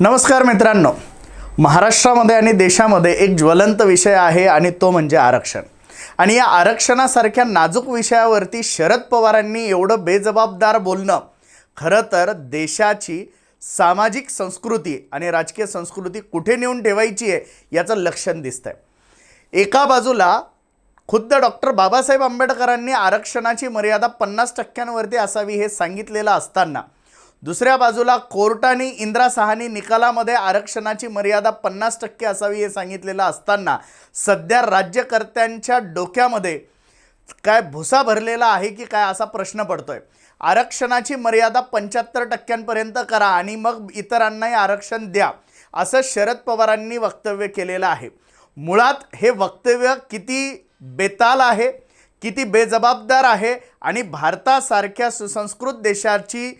नमस्कार मित्रांनो. महाराष्ट्रामध्ये आणि देशामध्ये एक ज्वलंत विषय आहे आणि तो म्हणजे आरक्षण. आणि या आरक्षणासारख्या नाजूक विषयावरती शरद पवारांनी एवढं बेजबाबदार बोलणं खरं तर देशाची सामाजिक संस्कृती आणि राजकीय संस्कृती कुठे नेऊन ठेवायची आहे याचं लक्षण दिसतंय. एका बाजूला खुद्द डॉक्टर बाबासाहेब आंबेडकरांनी आरक्षणाची मर्यादा पन्नास टक्क्यांवरती असावी हे सांगितलेलं असताना दुसऱ्या बाजूला कोर्टाने इंदिरा सहानी निकालामध्ये आरक्षणाची मर्यादा पन्नास टक्के असावी हे सांगितलेलं असताना सध्या राज्यकर्त्यांच्या डोक्यामध्ये काय भुसा भरलेला आहे की काय असा प्रश्न पडतोय. आरक्षणाची मर्यादा पंच्याहत्तर टक्क्यांपर्यंत करा आणि मग इतरांनाही आरक्षण द्या असं शरद पवारांनी वक्तव्य केलेलं आहे. मुळात हे वक्तव्य किती बेताल आहे किती बेजबाबदार आहे आणि भारतासारख्या सुसंस्कृत देशाची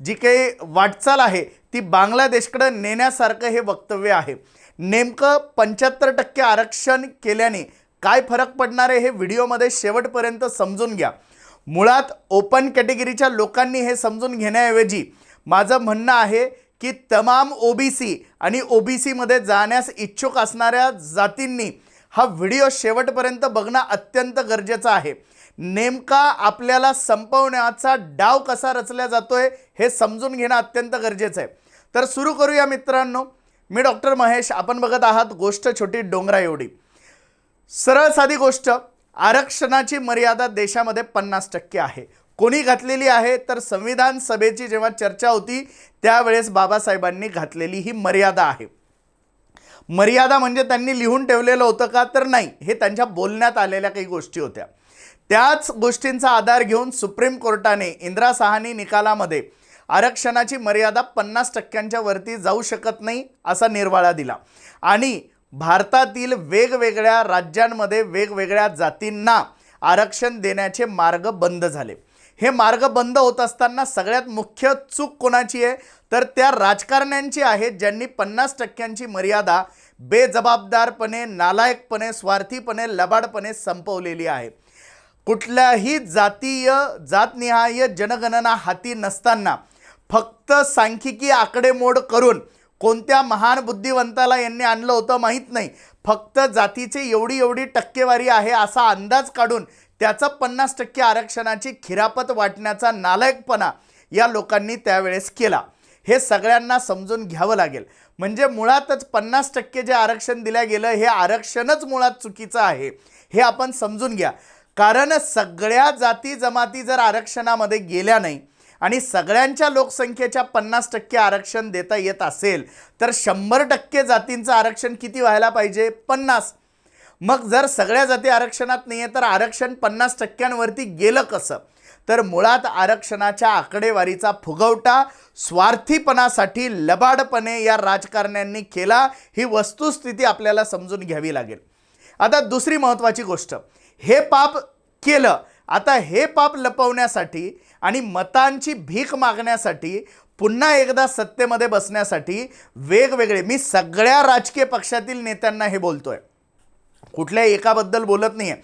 जी काही वाटचाल आहे ती बांगलादेशकडं नेण्यासारखं हे वक्तव्य आहे. नेमकं पंच्याहत्तर टक्के आरक्षण केल्याने काय फरक पडणार आहे हे व्हिडिओमध्ये शेवटपर्यंत समजून घ्या. मुळात ओपन कॅटेगरीच्या लोकांनी हे समजून घेण्याऐवजी माझं म्हणणं आहे की तमाम ओबीसी आणि ओबीसीमध्ये जाण्यास इच्छुक असणाऱ्या जातींनी हा व्हिडिओ शेवटपर्यंत बघणं अत्यंत गरजेचं आहे. नेमका आपल्याला संपवण्याचा डाव कसा रचला जातोय हे समजून घेणं अत्यंत गरजेचं आहे. तर सुरू करूया मित्रांनो. मी डॉक्टर महेश आपण बघत आहात गोष्ट छोटी डोंगरा एवढी. सरळ साधी गोष्ट आरक्षणाची मर्यादा देशामध्ये पन्नास टक्के आहे. कोणी घातलेली आहे? तर संविधान सभेची जेव्हा चर्चा होती त्यावेळेस बाबासाहेबांनी घातलेली ही मर्यादा आहे. मर्यादा म्हणजे त्यांनी लिहून ठेवलेलं होतं का? तर नाही. हे त्यांच्या बोलण्यात आलेल्या काही गोष्टी होत्या. त्याच गोष्टींचा आधार घेऊन सुप्रीम कोर्टाने इंदिरा सहानी निकालामध्ये आरक्षणाची मर्यादा पन्नास टक्क्यांच्या वरती जाऊ शकत नाही असा निर्वाळा दिला. आणि भारतातील वेगवेगळ्या राज्यांमध्ये वेगवेगळ्या जातींना आरक्षण देण्याचे मार्ग बंद झाले. हे मार्ग बंद होत असताना सगळ्यात मुख्य चूक कोणाची आहे? तर त्या राजकारण्यांची आहे ज्यांनी पन्नास टक्क्यांची मर्यादा बेजबाबदारपणे नालायकपणे स्वार्थीपणे लबाडपणे संपवलेली आहे. कुठल्याही जातीय जातनिहाय जनगणना हाती नसताना फक्त सांख्यिकी आकडेमोड करून कोणत्या महान बुद्धिवंताला यांनी आणलं होतं माहीत नाही. फक्त जातीची एवढी एवढी टक्केवारी आहे असा अंदाज काढून त्याचं पन्नास टक्के आरक्षणाची खिरापत वाटण्याचा नालायकपणा या लोकांनी त्यावेळेस केला. हे सगळ्यांना समजून घ्यावं लागेल. म्हणजे मुळातच पन्नास टक्के जे आरक्षण दिलं गेलं हे आरक्षणच मुळात चुकीचं आहे हे आपण समजून घ्या. कारण सगळ्या जाती जमाती जर आरक्षणामध्ये गेल्या नाही आणि सगळ्यांच्या लोकसंख्येच्या पन्नास टक्के आरक्षण देता येत असेल तर शंभर टक्के जातींचं आरक्षण किती व्हायला पाहिजे? पन्नास. मग जर सगळ्या जाती आरक्षणात नाही आहे तर आरक्षण पन्नास टक्क्यांवरती गेलं कसं? तर मुळात आरक्षणाच्या आकडेवारीचा फुगवटा स्वार्थीपणासाठी लबाडपणे या राजकारण्यांनी केला. ही वस्तुस्थिती आपल्याला समजून घ्यावी लागेल. आता दुसरी महत्त्वाची गोष्ट. हे पाप केलं. आता हे पाप लपवण्यासाठी आणि मतांची भीक मागण्यासाठी पुन्हा एकदा सत्तेमध्ये बसण्यासाठी वेगवेगळे मी सगळ्या राजकीय पक्षातील नेत्यांना हे बोलतो आहे कुठल्या एकाबद्दल बोलत नाही आहे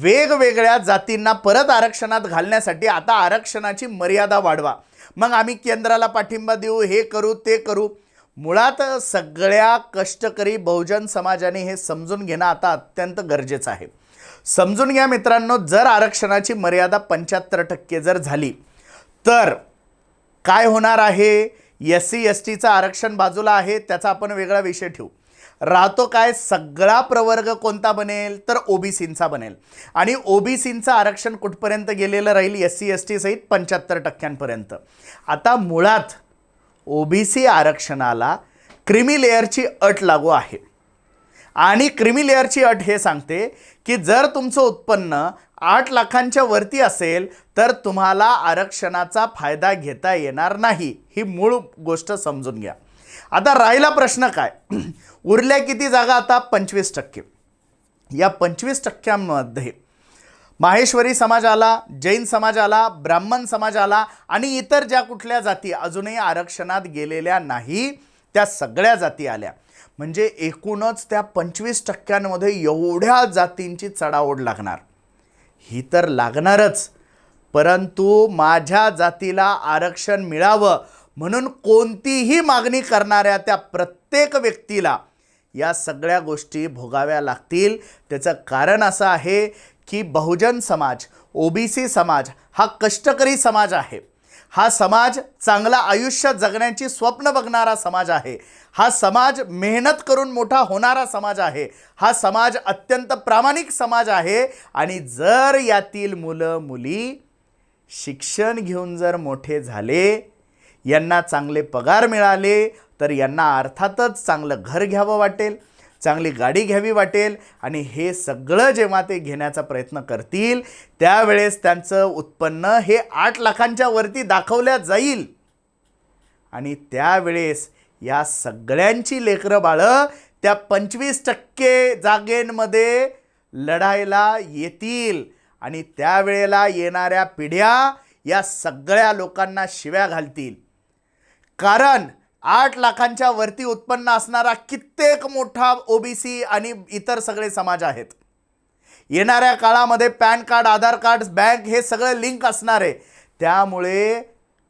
वेगवेगळ्या जातींना परत आरक्षणात घालण्यासाठी आता आरक्षणाची मर्यादा वाढवा. मग आम्ही केंद्राला पाठिंबा देऊ हे करू ते करू. मुळात सगळ्या कष्टकरी बहुजन समाजाने हे समजून घेणं आता अत्यंत गरजेचं आहे. समजून घ्या मित्रांनो जर आरक्षणाची मर्यादा पंच्याहत्तर टक्के जर झाली तर काय होणार आहे? एस सी एस टीचं आरक्षण बाजूला आहे त्याचा आपण वेगळा विषय ठेवू. राहतो काय सगळा प्रवर्ग कोणता बनेल? तर ओबीसींचा बनेल. आणि ओबीसींचं आरक्षण कुठपर्यंत गेलेलं राहील? एस सी एस टी सहित पंच्याहत्तर टक्क्यांपर्यंत. आता मुळात ओबीसी आरक्षणाला क्रिमी लेअरची अट लागू आहे. आणि क्रिमी लेअरची अट हे सांगते की जर तुमचं उत्पन्न आठ लाखांच्या वरती असेल तर तुम्हाला आरक्षणाचा फायदा घेता येणार नाही. ही मूळ गोष्ट समजून घ्या. आता राहिला प्रश्न काय? उरल्या किती जागा आता? पंचवीस टक्के. या पंचवीस टक्क्यांमध्ये माहेश्वरी समाज आला जैन समाज आला ब्राह्मण समाज आला आणि इतर ज्या कुठल्या जाती अजूनही आरक्षणात गेलेल्या नाही त्या सगळ्या जाती आल्या. म्हणजे एकूणच त्या पंचवीस टक्क्यांमध्ये एवढ्या जातींची चढाओढ लागणार. ही तर लागणारच. परंतु माझ्या जातीला आरक्षण मिळावं म्हणून कोणतीही मागणी करणाऱ्या त्या प्रत्येक व्यक्तीला या सगळ्या गोष्टी भोगाव्या लागतील. त्याचं कारण असं आहे की बहुजन समाज ओबीसी समाज हा कष्टकरी समाज आहे. हा समाज चांगला आयुष्य जगण्याची स्वप्न बघणारा समाज आहे. हा समाज मेहनत करून मोठा होणारा समाज आहे. हा समाज अत्यंत प्रामाणिक समाज आहे. आणि जर यातील मुलं मुली शिक्षण घेऊन जर मोठे झाले यांना चांगले पगार मिळाले तर यांना अर्थातच चांगलं घर घ्यावं वाटेल. चांगली गाडी घ्यावी वाटेल आणि हे सगळं जेव्हा ते घेण्याचा प्रयत्न करतील त्यावेळेस त्यांचं उत्पन्न हे आठ लाखांच्या वरती दाखवल्या जाईल. आणि त्यावेळेस या सगळ्यांची लेकरं बाळं त्या पंचवीस टक्के जागेंमध्ये लढायला येतील. आणि त्यावेळेला येणाऱ्या पिढ्या या सगळ्या लोकांना शिव्या घालतील. कारण आठ लाखांच्या वरती उत्पन्न असणारा कित्येक मोठा ओबीसी आणि इतर सगळे समाज आहेत. येणाऱ्या काळामध्ये PAN card Aadhaar card bank हे सगळं लिंक असणार आहे. त्यामुळे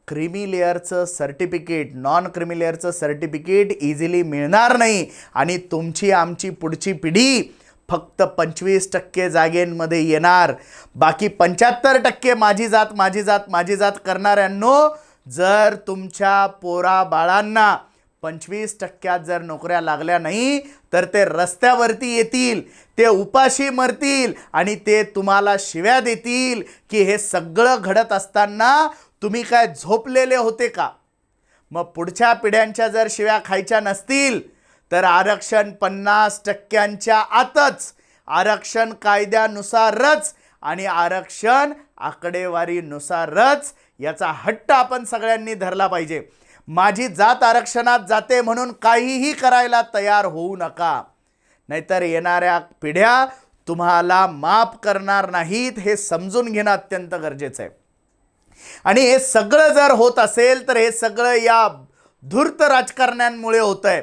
क्रिमी लेअरचं सर्टिफिकेट नॉन क्रिमी लेअरचं सर्टिफिकेट इझिली मिळणार नाही आणि तुमची आमची पुढची पिढी फक्त पंचवीस टक्के जागेंमध्ये येणार. बाकी पंच्याहत्तर टक्के माझी जात माझी जात माझी जात करणाऱ्यांनो जर तुमच्या पोरा बाळांना पंचवीस टक्क्यात जर नोकऱ्या लागल्या नाही तर ते रस्त्यावरती येतील ते उपाशी मरतील आणि ते तुम्हाला शिव्या देतील की हे सगळं घडत असताना तुम्ही काय झोपलेले होते का? मग पुढच्या पिढ्यांच्या जर शिव्या खायच्या नसतील तर आरक्षण पन्नास टक्क्यांच्या आतच आरक्षण कायद्यानुसारच आणि आरक्षण आकडेवारीनुसारच याचा हट्ट आपण सगळ्यांनी धरला पाहिजे. माझी जात आरक्षणात जाते म्हणून काहीही करायला तयार होऊ नका. नाहीतर येणाऱ्या पिढ्या तुम्हाला माफ करणार नाहीत हे समजून घेणं अत्यंत गरजेचं आहे. आणि हे सगळं जर होत असेल तर हे सगळं या धूर्त राजकारण्यांमुळे होतं आहे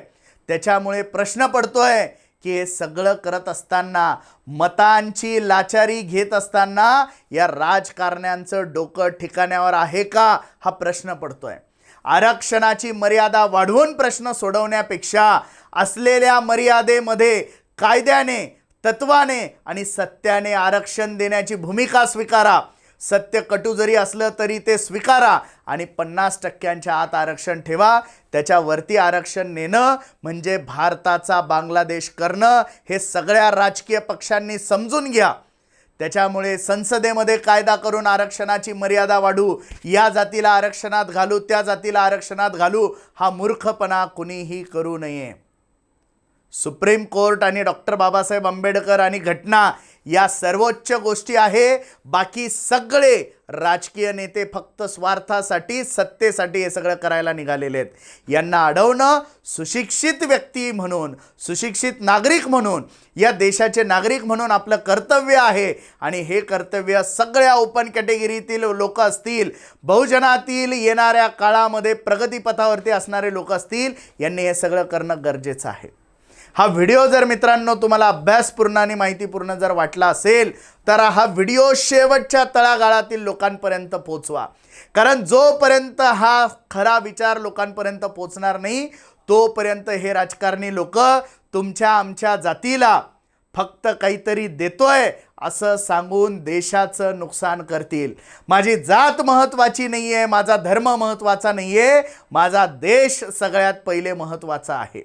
त्याच्यामुळे प्रश्न पडतो आहे की हे सगळं करत असताना मतांची लाचारी घेत असताना या राजकारण्यांचं डोकं ठिकाण्यावर आहे का हा प्रश्न पडतोय. आरक्षणाची मर्यादा वाढवून प्रश्न सोडवण्यापेक्षा असलेल्या मर्यादेमध्ये कायद्याने तत्वाने आणि सत्याने आरक्षण देण्याची भूमिका स्वीकारा. सत्य कटू जरी असलं तरी ते स्वीकारा आणि पन्नास टक्क्यांच्या आत आरक्षण ठेवा. त्याच्यावरती आरक्षण नेणं म्हणजे भारताचा बांगलादेश करणं हे सगळ्या राजकीय पक्षांनी समजून घ्या. त्याच्यामुळे संसदेमध्ये कायदा करून आरक्षणाची मर्यादा वाढू. या जातीला आरक्षणात घालू त्या जातीला आरक्षणात घालू हा मूर्खपणा कुणीही करू नये. सुप्रीम कोर्ट आणि डॉक्टर बाबासाहेब आंबेडकर आणि घटना या सर्वोच्च गोष्टी आहे. बाकी सगळे राजकीय नेते फक्त स्वार्थासाठी सत्तेसाठी हे सगळं करायला निघालेले आहेत. यांना अडवणं सुशिक्षित व्यक्ती म्हणून सुशिक्षित नागरिक म्हणून या देशाचे नागरिक म्हणून आपलं कर्तव्य आहे. आणि हे कर्तव्य सगळ्या ओपन कॅटेगरीतील लोक असतील बहुजनातील येणाऱ्या काळामध्ये प्रगतीपथावरती असणारे लोक असतील यांनी हे सगळं करणं गरजेचं आहे. हा व्हिडिओ जर मित्रांनो तुम्हाला अभ्यासपूर्ण आणि माहितीपूर्ण जर वाटला असेल तर हा व्हिडिओ शेवटच्या तळागाळातील लोकांपर्यंत पोचवा. कारण जोपर्यंत हा खरा विचार लोकांपर्यंत पोचणार नाही तोपर्यंत हे राजकारणी लोक तुमच्या आमच्या जातीला फक्त काहीतरी देतोय असं सांगून देशाचं नुकसान करतील. माझी जात महत्त्वाची नाही आहे माझा धर्म महत्त्वाचा नाही आहे माझा देश सगळ्यात पहिले महत्त्वाचा आहे.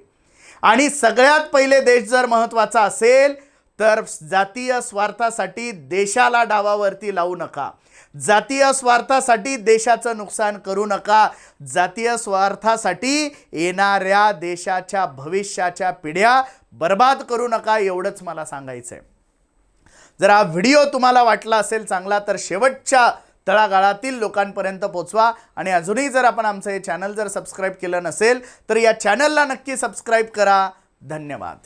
आणि सगळ्यात पहिले देश जर महत्त्वाचा असेल तर जातीय स्वार्थासाठी देशाला डावावरती लावू नका. जातीय स्वार्थासाठी देशाचं नुकसान करू नका. जातीय स्वार्थासाठी येणाऱ्या देशाच्या भविष्याच्या पिढ्या बर्बाद करू नका एवढंच मला सांगायचं आहे जर हा व्हिडिओ तुम्हाला वाटला असेल चांगला तर शेवटच्या तळागाळातील लोकांपर्यंत पोचवा. आणि अजूनही जर आपण आमचं हे चॅनल जर सबस्क्राईब केलं नसेल तर या चॅनलला नक्की सबस्क्राईब करा. धन्यवाद.